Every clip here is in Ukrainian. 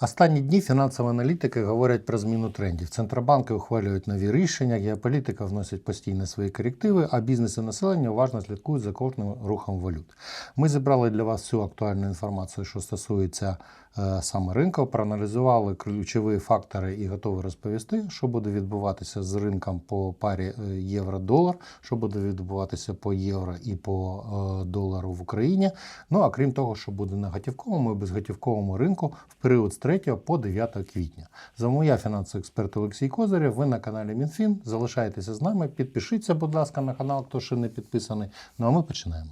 Останні дні фінансові аналітики говорять про зміну трендів. Центробанки ухвалюють нові рішення, геополітика вносить постійно свої корективи, а бізнес і населення уважно слідкують за кожним рухом валют. Ми зібрали для вас всю актуальну інформацію, що стосується саме ринку, проаналізували ключові фактори і готові розповісти, що буде відбуватися з ринком по парі е, євро-долар, що буде відбуватися по євро і по е, долару в Україні. Ну а крім того, що буде на готівковому і безготівковому ринку в період з 3 по 9 квітня. З вами я, фінансовий експерт Олексій Козирєв. Ви на каналі МінФін. Залишайтеся з нами. Підпишіться, будь ласка, на канал, хто ще не підписаний. Ну а ми починаємо.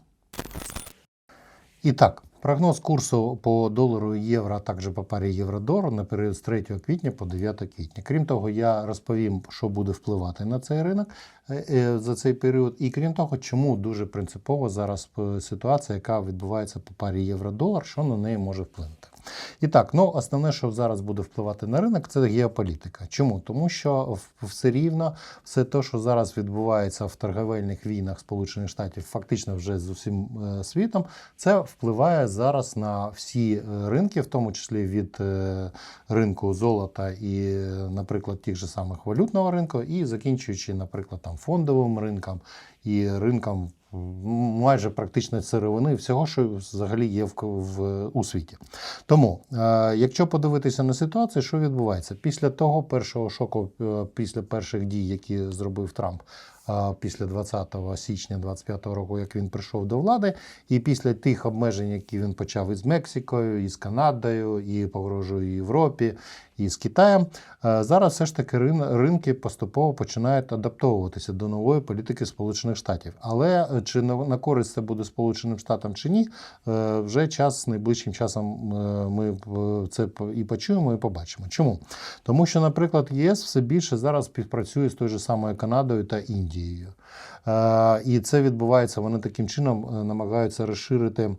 І так, прогноз курсу по долару і євро, а також по парі євро-долар на період з 3 квітня по 9 квітня. Крім того, я розповім, що буде впливати на цей ринок е, е, за цей період. І крім того, чому дуже принципово зараз е, ситуація, яка відбувається по парі євро-долар, що на неї може вплинути. І так, ну основне, що зараз буде впливати на ринок, це геополітика. Чому? Тому що все рівно все те, що зараз відбувається в торговельних війнах Сполучених Штатів, фактично вже з усім е, світом, це впливає зараз на всі е, ринки, в тому числі від е, ринку золота і, наприклад, тих же самих валютного ринку, і закінчуючи, наприклад, там фондовим ринком і ринком майже практично сировини, всього, що взагалі є в, в у світі. Тому, е, якщо подивитися на ситуацію, що відбувається після того першого шоку, е, після перших дій, які зробив Трамп. е, Після 20 січня 25 року, як він прийшов до влади, і після тих обмежень, які він почав із Мексикою, і з Канадою, і погрожує Європі, і з Китаєм, е, зараз все ж таки рин- ринки поступово починають адаптовуватися до нової політики Сполучених Штатів. Але е, чи на, користь це буде Сполученим Штатам чи ні, е, вже час найближчим часом ми це і почуємо, і побачимо. Чому? Тому що, наприклад, ЄС все більше зараз співпрацює з тою ж самою Канадою та Індією. І це відбувається. Вони таким чином намагаються розширити.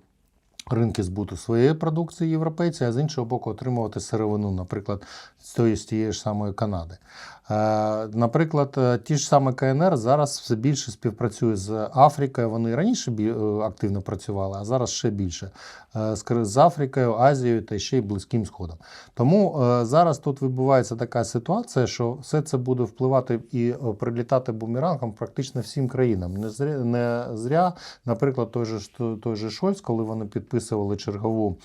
Ринки збуту своєї продукції європейці, а з іншого боку, отримувати сировину, наприклад, з тієї ж самої Канади. Е, наприклад, е, ті ж саме КНР зараз все більше співпрацює з Африкою. Вони раніше е, активно працювали, а зараз ще більше з- Африкою, Азією та ще й Близьким Сходом. Тому зараз тут відбувається така ситуація, що все це буде впливати і прилітати бумерангом практично всім країнам. Не зря, не зря наприклад, той же, той же Шольц, коли вони підписували чергову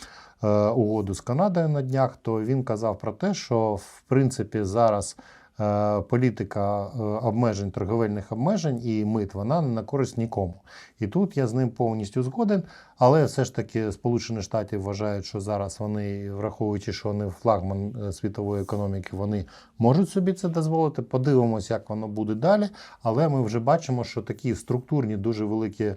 е, угоду з Канадою на днях, то він казав про те, що в принципі зараз. Е, Політика е, обмежень, торговельних обмежень і мит, вона не на користь нікому. І тут я з ним повністю згоден. Але все ж таки Сполучені Штати вважають, що зараз вони, враховуючи, що вони флагман е, світової економіки, вони можуть собі це дозволити. Подивимось, як воно буде далі. Але ми вже бачимо, що такі структурні, дуже великі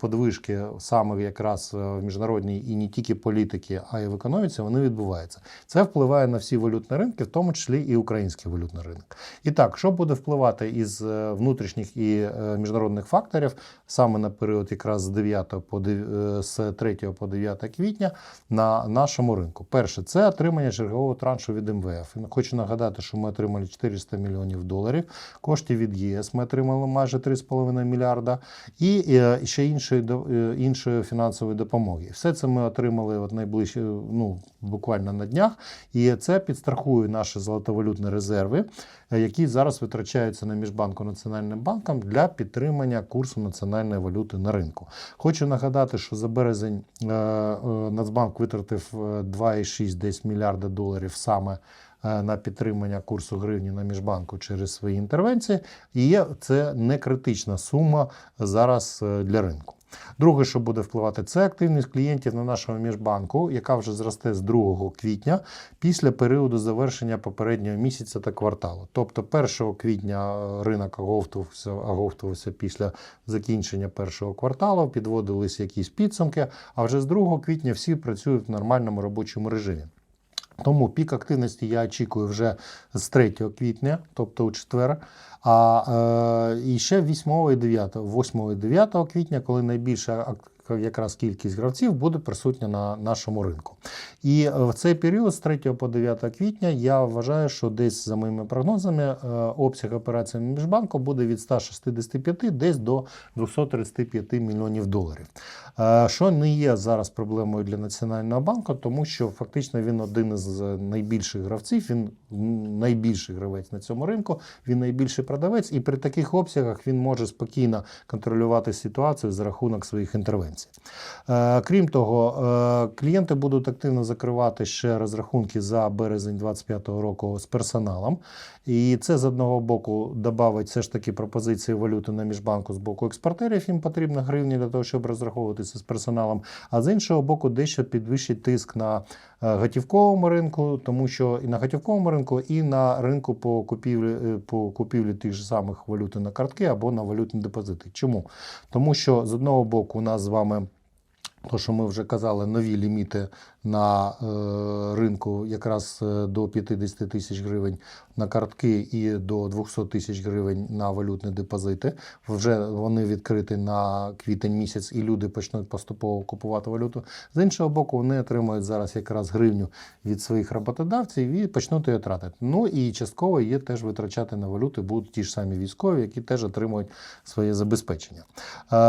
подвижки саме якраз в міжнародній і не тільки політики, а й в економіці, вони відбуваються. Це впливає на всі валютні ринки, в тому числі і український валютний ринок. І так, що буде впливати із е, внутрішніх і е, міжнародних факторів саме на період якраз з 9 по е, з 3 по 9 квітня на нашому ринку? Перше, це отримання чергового траншу від МВФ. Хочу нагадати, що ми отримали 400 мільйонів доларів. Коштів від ЄС ми отримали майже 3,5 мільярда, і ще іншої іншої фінансової допомоги. Все це ми отримали от найближче, ну буквально на днях, і це підстрахує наші золотовалютні резерви, е, які зараз витрачаються на міжбанку Національним банком для підтримання курсу національної валюти на ринку. Хочу нагадати, що за березень е, е, Нацбанк витратив е, 2,6 десь мільярда доларів саме на підтримання курсу гривні на міжбанку через свої інтервенції, і це не критична сума зараз для ринку. Друге, що буде впливати, це активність клієнтів на нашому міжбанку, яка вже зросте з 2 квітня після періоду завершення попереднього місяця та кварталу. Тобто 1 квітня е, ринок оговтувався, оговтувався після закінчення першого кварталу, підводились якісь підсумки, а вже з 2 квітня всі працюють в нормальному робочому режимі. Тому пік активності я очікую вже з 3 квітня, тобто у четвер. А е, і ще 8 і 9, 8 і 9 квітня, коли найбільша якраз кількість гравців буде присутня на нашому ринку. І е, в цей період з 3 по 9 квітня я вважаю, що десь за моїми прогнозами е, обсяг операцій міжбанку буде від 165 десь до 235 мільйонів доларів. Е, Що не є зараз проблемою для Національного банку, тому що фактично він один із найбільших гравців, він найбільший гравець на цьому ринку, він найбільший продавець, і при таких обсягах він може спокійно контролювати ситуацію за рахунок своїх інтервенцій. Е, Крім того, е, клієнти будуть активно закривати ще розрахунки за березень 2025 року з персоналом. І це з одного боку додавить все ж таки пропозиції валюти на міжбанку з боку експортерів. Їм потрібно гривні для того, щоб розраховуватися з персоналом. А з іншого боку, дещо підвищить тиск на е, готівковому ринку, тому що і на готівковому ринку, і на ринку по купівлі е, по купівлі тих же самих валюти на картки або на валютні депозити. Чому? Тому що з одного боку у нас з вами. То, що ми вже казали, нові ліміти на е, ринку якраз е, до 50 тисяч гривень на картки і до 200 тисяч гривень на валютні депозити. Вже вони відкриті на квітень місяць, і люди почнуть поступово купувати валюту. З іншого боку, вони отримують зараз якраз гривню від своїх роботодавців і почнуть її тратити. Ну і частково є теж витрачати на валюти будуть ті ж самі військові, які теж отримують своє забезпечення.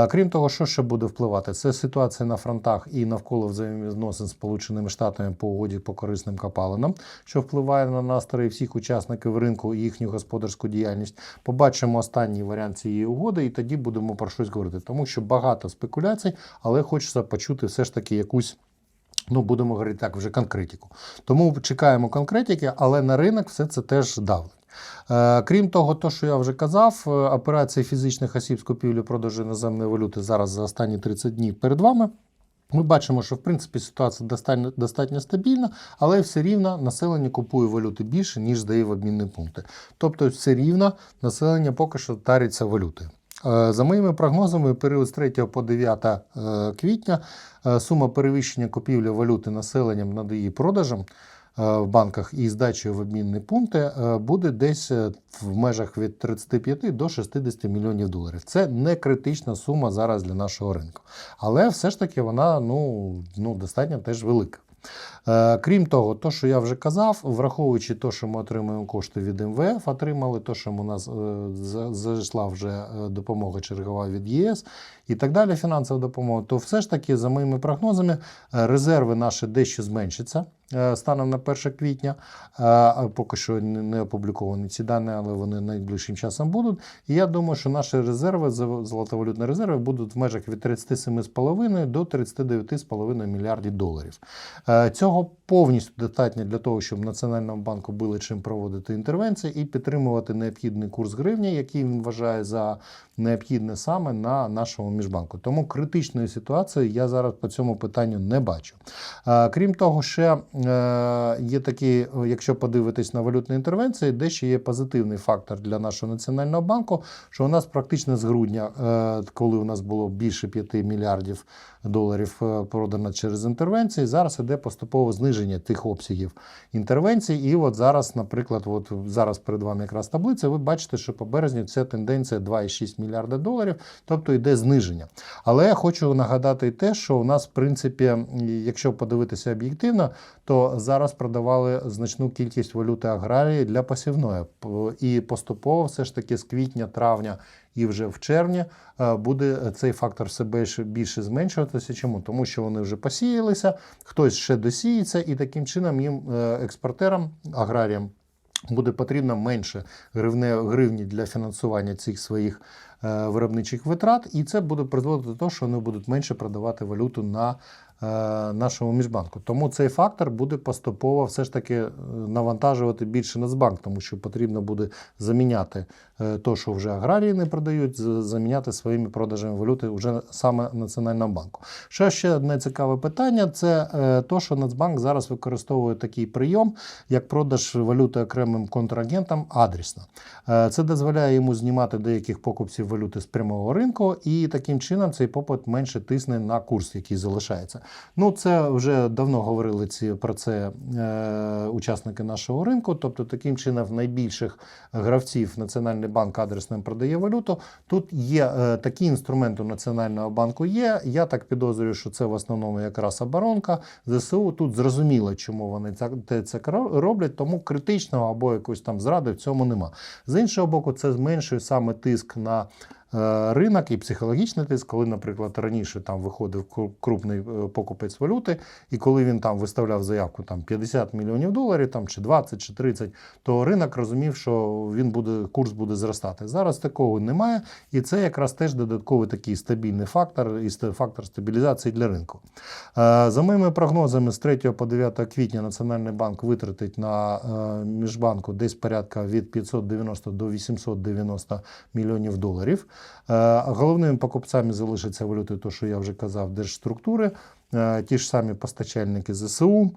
Крім того, що ще буде впливати, це ситуація на фронтах і навколо взаємовідносин з Сполученими Штатами по угоді по корисним копалинам, що впливає на настрої всіх учасників ринку і їхню господарську діяльність. Побачимо останній варіант цієї угоди, і тоді будемо про щось говорити, тому що багато спекуляцій, але хочеться почути все ж таки якусь. Ну, будемо говорити так, вже конкретику. Тому чекаємо конкретики, але на ринок все це теж давить. Е, Крім того, то, що я вже казав, е, операції фізичних осіб з купівлі продажу іноземної валюти зараз за останні 30 днів перед вами. Ми бачимо, що в принципі ситуація достатньо, достатньо стабільна, але все рівно населення купує валюти більше, ніж здає в обмінні пункти. Тобто, все рівно населення поки що тариться валютою. Е, За моїми прогнозами, період з 3 по 9 е, квітня е, сума перевищення купівлі валюти населенням над її продажем в банках і здачею в обмінні пункти е, буде десь е, в межах від 35 до 60 мільйонів доларів. Це не критична сума зараз для нашого ринку. Але все ж таки вона ну, ну, достатньо теж велика. Е, Крім того, то, що я вже казав, враховуючи те, що ми отримуємо кошти від МВФ, отримали те, що у нас е, зайшла вже е, допомога чергова від ЄС і так далі, фінансова допомога, то все ж таки, за моїми прогнозами, резерви наші дещо зменшаться станом на 1 квітня. Поки що не опубліковані ці дані, але вони найближчим часом будуть. І я думаю, що наші резерви, зо- золотовалютні резерви, будуть в межах від 37,5 до 39,5 мільярдів доларів. Е, Цього повністю достатньо для того, щоб Національному банку було чим проводити інтервенції і підтримувати необхідний курс гривні, який він вважає за необхідне саме на нашому міжбанку. Тому критичної ситуації я зараз по цьому питанню не бачу. Е, Крім того, ще е, є такі, якщо подивитись на валютні інтервенції, дещо є позитивний фактор для нашого національного банку, що у нас практично з грудня, е, коли у нас було більше 5 мільярдів доларів продано через інтервенції, зараз іде поступове зниження тих обсягів інтервенцій. І от зараз, наприклад, от зараз перед вами якраз таблиця, ви бачите, що по березні ця тенденція 2,6 мільярда доларів, тобто йде зниження. Але я хочу нагадати те, що у нас, в принципі, якщо подивитися об'єктивно, то зараз продавали значну кількість валюти аграрії для посівної. І поступово, все ж таки, з квітня, травня і вже в червні е, буде цей фактор все більше, зменшуватися. Чому? Тому що вони вже посіялися, хтось ще досіється, і таким чином їм е, експортерам, аграріям. Буде потрібно менше гривне, гривні для фінансування цих своїх виробничих витрат, і це буде призводити до того, що вони будуть менше продавати валюту на е, нашому міжбанку. Тому цей фактор буде поступово все ж таки е, навантажувати більше Нацбанк, тому що потрібно буде заміняти е, то, що вже аграрії не продають, заміняти своїми продажами валюти вже саме Національному банку. Ще ще одне цікаве питання: це е, то, що Нацбанк зараз використовує такий прийом, як продаж валюти окремим контрагентам адресно. Е, Це дозволяє йому знімати деяких покупців валюти з прямого ринку, і таким чином цей попит менше тисне на курс, який залишається. Ну, це вже давно говорили ці про це е, учасники нашого ринку. Тобто, таким чином, в найбільших гравців Національний банк адресним продає валюту. Тут є е, такі інструменти Національного банку. Є. Я так підозрюю, що це в основному якраз оборонка. ЗСУ тут зрозуміло, чому вони це, це роблять, тому критичного або якоїсь там зради в цьому нема. З іншого боку, це зменшує саме тиск на ринок і психологічний тиск, коли, наприклад, раніше там виходив крупний е, покупець валюти, і коли він там виставляв заявку там 50 мільйонів доларів, там чи 20, чи 30, то ринок розумів, що він буде, курс буде зростати. Зараз такого немає, і це якраз теж додатковий такий стабільний фактор і фактор стабілізації для ринку. Е, За моїми прогнозами, з 3 по 9 квітня Національний банк витратить на е, міжбанку десь порядка від 590 до 890 мільйонів доларів. Е, Головними покупцями залишаться валюти, то що я вже казав, держструктури, е, ті ж самі постачальники ЗСУ.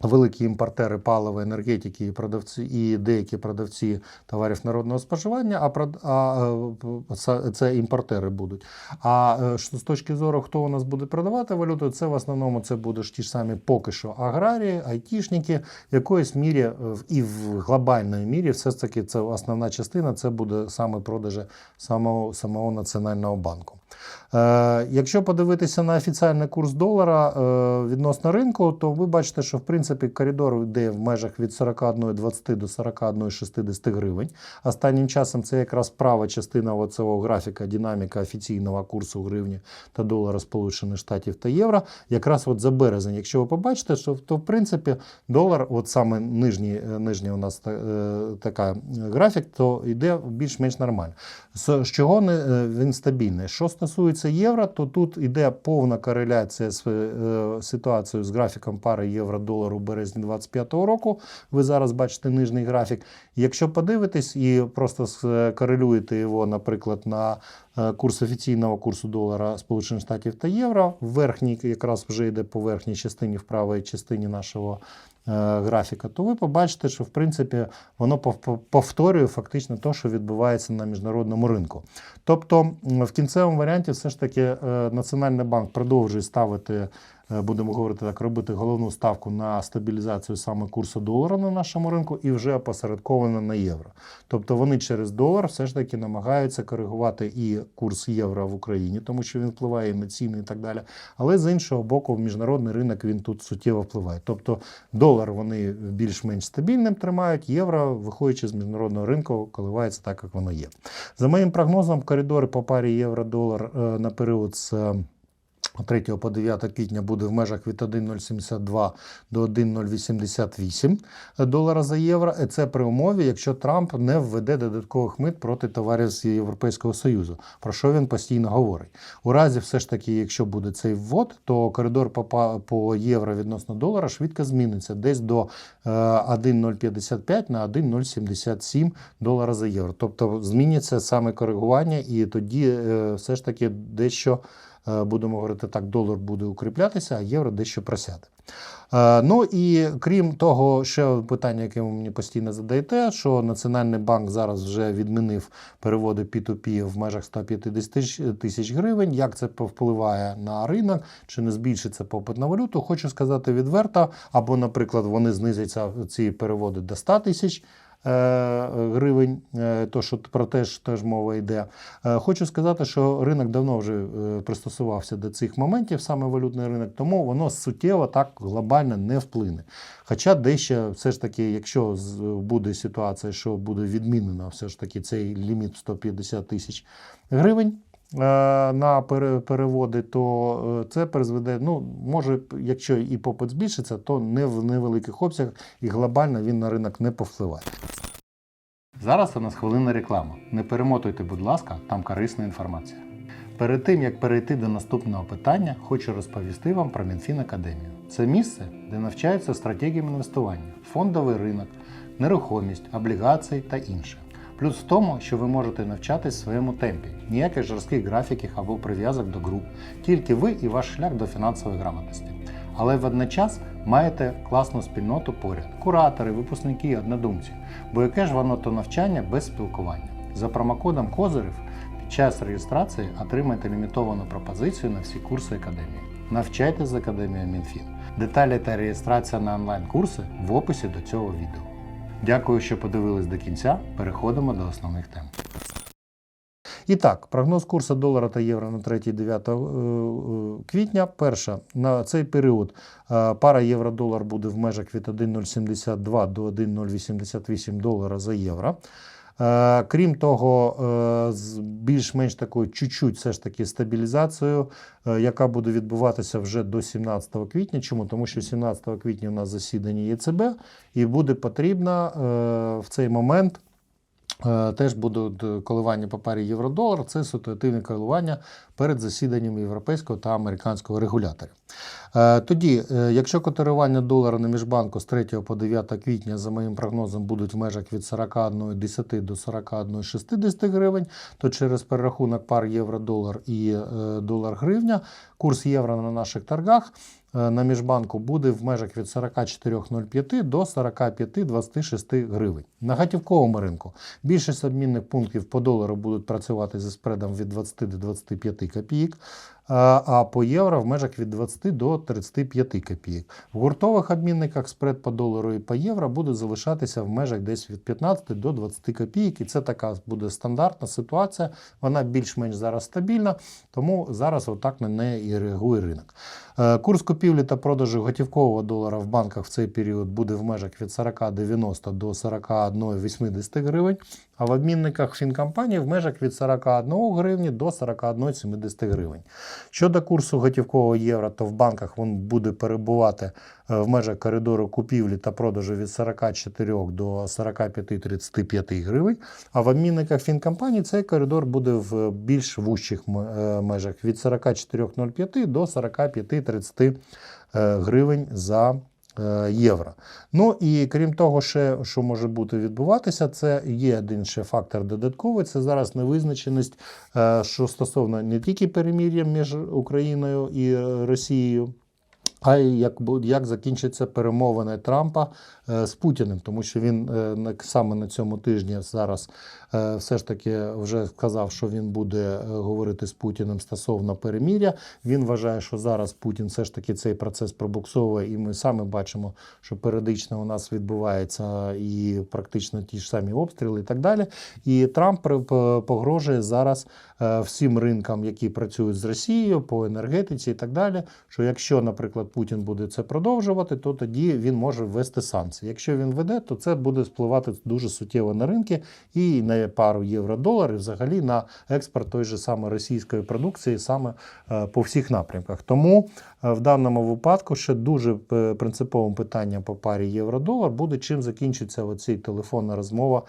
Великі імпортери палива, енергетики і продавці і деякі продавці товарів народного споживання, а, прод- а е, це, імпортери будуть. А е, з точки зору, хто у нас буде продавати валюту, це в основному це будуть ті ж самі поки що аграрії, айтішники, в якоїсь мірі е, і в глобальній мірі, все ж таки, це основна частина, це буде саме продажі самого, самого Національного банку. Е, якщо подивитися на офіційний курс долара е, відносно ринку, то ви бачите, що в принципі коридор йде в межах від 41,20 до 41,60 гривень. Останнім часом це якраз права частина оцього графіка, динаміка офіційного курсу гривні та долара Сполучених Штатів та євро. Якраз от за березень, якщо ви побачите, що то в принципі долар, от саме нижній, е, нижній у нас та- така графік, то йде більш-менш нормально. З чого він стабільний? Що стосується євро, то тут йде повна кореляція з е, ситуацією з графіком пари євро-долар у березні 2025 року. Ви зараз бачите нижній графік. Якщо подивитесь і просто скорелюєте його, наприклад, на е, курс офіційного курсу долара Сполучених Штатів та євро, верхній якраз вже йде по верхній частині, в правій частині нашого е, графіка, то ви побачите, що в принципі воно пов- пов- повторює фактично те, що відбувається на міжнародному ринку. Тобто, в кінцевому варіанті, все ж таки, е, Національний банк продовжує ставити. Е, Будемо говорити так, робити головну ставку на стабілізацію саме курсу долара на нашому ринку і вже опосередковано на євро. Тобто вони через долар все ж таки намагаються коригувати і курс євро в Україні, тому що він впливає і ціни і так далі. Але з іншого боку, в міжнародний ринок він тут суттєво впливає. Тобто долар вони більш-менш стабільним тримають, євро, виходячи з міжнародного ринку, коливається так, як воно є. За моїм прогнозом, коридор по парі євро-долар е, на період з. Е, 3 по 9 квітня буде в межах від 1,072 до 1,088 долара за євро. І Це при умові, якщо Трамп не введе додаткових мит проти товарів з Європейського Союзу, про що він постійно говорить. У разі, все ж таки, якщо буде цей ввод, то коридор по, євро відносно долара швидко зміниться десь до е, 1,055 на 1,077 долара за євро. Тобто зміниться саме коригування, і тоді е, все ж таки дещо е, будемо говорити так, долар буде укріплятися, а євро дещо просяде. Е, Ну і крім того, ще питання, яке ви мені постійно задаєте, що Національний банк зараз вже відмінив переводи P2P в межах 150 тисяч- гривень. Як це повпливає на ринок, чи не збільшиться попит на валюту? Хочу сказати відверто, або, наприклад, вони знизяться ці переводи до 100 тисяч. Е, Гривень, е, то що про те ж теж мова йде. Е, Хочу сказати, що ринок давно вже пристосувався до цих моментів, саме валютний ринок, тому воно суттєво так глобально не вплине. Хоча дещо все ж таки, якщо буде ситуація, що буде відмінено все ж таки цей ліміт в 150 тисяч гривень. Е, На переводи, то е, це призведе. Ну може, якщо і попит збільшиться, то не в невеликих обсягах і глобально він на ринок не повпливає. Зараз у нас хвилина реклама. Не перемотуйте, будь ласка, там корисна інформація. Перед тим як перейти до наступного питання, хочу розповісти вам про Мінфін Академію. Це місце, де навчаються стратегіям інвестування, фондовий ринок, нерухомість, облігації та інше. Плюс в тому, що ви можете навчатись в своєму темпі, ніяких жорстких графіків або прив'язок до груп, тільки ви і ваш шлях до фінансової грамотності. Але водночас маєте класну спільноту поряд, куратори, випускники, однодумці. Бо яке ж воно то навчання без спілкування? За промокодом Козирів під час реєстрації отримайте лімітовану пропозицію на всі курси академії. Навчайтесь з академією Мінфін. Деталі та реєстрація на онлайн-курси в описі до цього відео. Дякую, що подивились до кінця. Переходимо до основних тем. І так, прогноз курсу долара та євро на 3-9 квітня. Перша, на цей період е, пара євро-долар буде в межах від 1,072 до 1,088 долара за євро. Е, Крім того, е, з більш-менш такою чуть-чуть все ж таки стабілізацією, е, яка буде відбуватися вже до 17 квітня. Чому? Тому що 17 квітня у нас засідання ЄЦБ, і буде потрібно в цей момент. Е, Теж будуть коливання по парі євро-долар. Це ситуативне коливання перед засіданням європейського та американського регуляторів. Е, Тоді, е, якщо котирування долара на міжбанку з 3 по 9 квітня, за моїм прогнозом, будуть в межах від 41,10 до 41,60 гривень, то через перерахунок пар євро-долар і е, долар-гривня курс євро на наших торгах на міжбанку буде в межах від 44,05 до 45,26 гривень. На готівковому ринку більшість обмінних пунктів по долару будуть працювати зі спредом від 20 до 25 копійок, а а по євро в межах від 20 до 35 копійок. В гуртових обмінниках спред по долару і по євро буде залишатися в межах десь від 15 до 20 копійок. І це така буде стандартна ситуація. Вона більш-менш зараз стабільна, тому зараз отак на неї і реагує ринок. Е, курс купівлі та продажу готівкового долара в банках в цей період буде в межах від 40,90 до 41,80 гривень, а в обмінниках фінкомпанії в межах від 41 гривні до 41,70 гривень. Щодо курсу готівкового євро, то в банках він буде перебувати е, в межах коридору купівлі та продажу від 44 до 45,35 гривень, а в обмінниках фінкомпаній цей коридор буде в більш вущих е, межах від 44,05 до 45. 30 е, гривень за е, євро. Ну і крім того, ще, що може бути відбуватися, це є один ще фактор додатковий. Це зараз невизначеність, е, що стосовно не тільки перемір'я між Україною і Росією. А як як закінчаться перемовини Трампа з Путіним, тому що він саме на цьому тижні зараз все ж таки вже сказав, що він буде е, говорити з Путіним стосовно переміря. Він вважає, що зараз Путін все ж таки цей процес пробуксовує, і ми саме бачимо, що періодично у нас відбувається і практично ті ж самі обстріли, і так далі. І Трамп погрожує зараз е, всім ринкам, які працюють з Росією по енергетиці і так далі. Що якщо, наприклад, Путін буде це продовжувати, то тоді він може ввести санкції. Якщо він веде, то це буде впливати дуже суттєво на ринки і на пару євро-долар, і взагалі на експорт той же саме російської продукції саме е, по всіх напрямках. Тому е, в даному випадку ще дуже е, принциповим питанням по парі євро-долар буде чим закінчиться оця телефонна розмова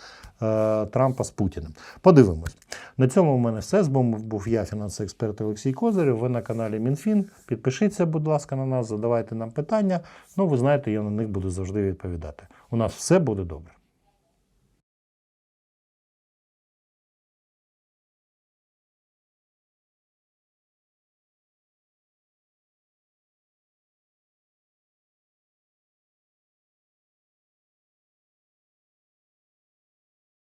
Трампа з Путіним. Подивимось. На цьому в мене все. З вами був я, фінансовий експерт Олексій Козирів. Ви на каналі МінФін. Підпишіться, будь ласка, на нас, задавайте нам питання. Ну, ви знаєте, я на них буду завжди відповідати. У нас все буде добре.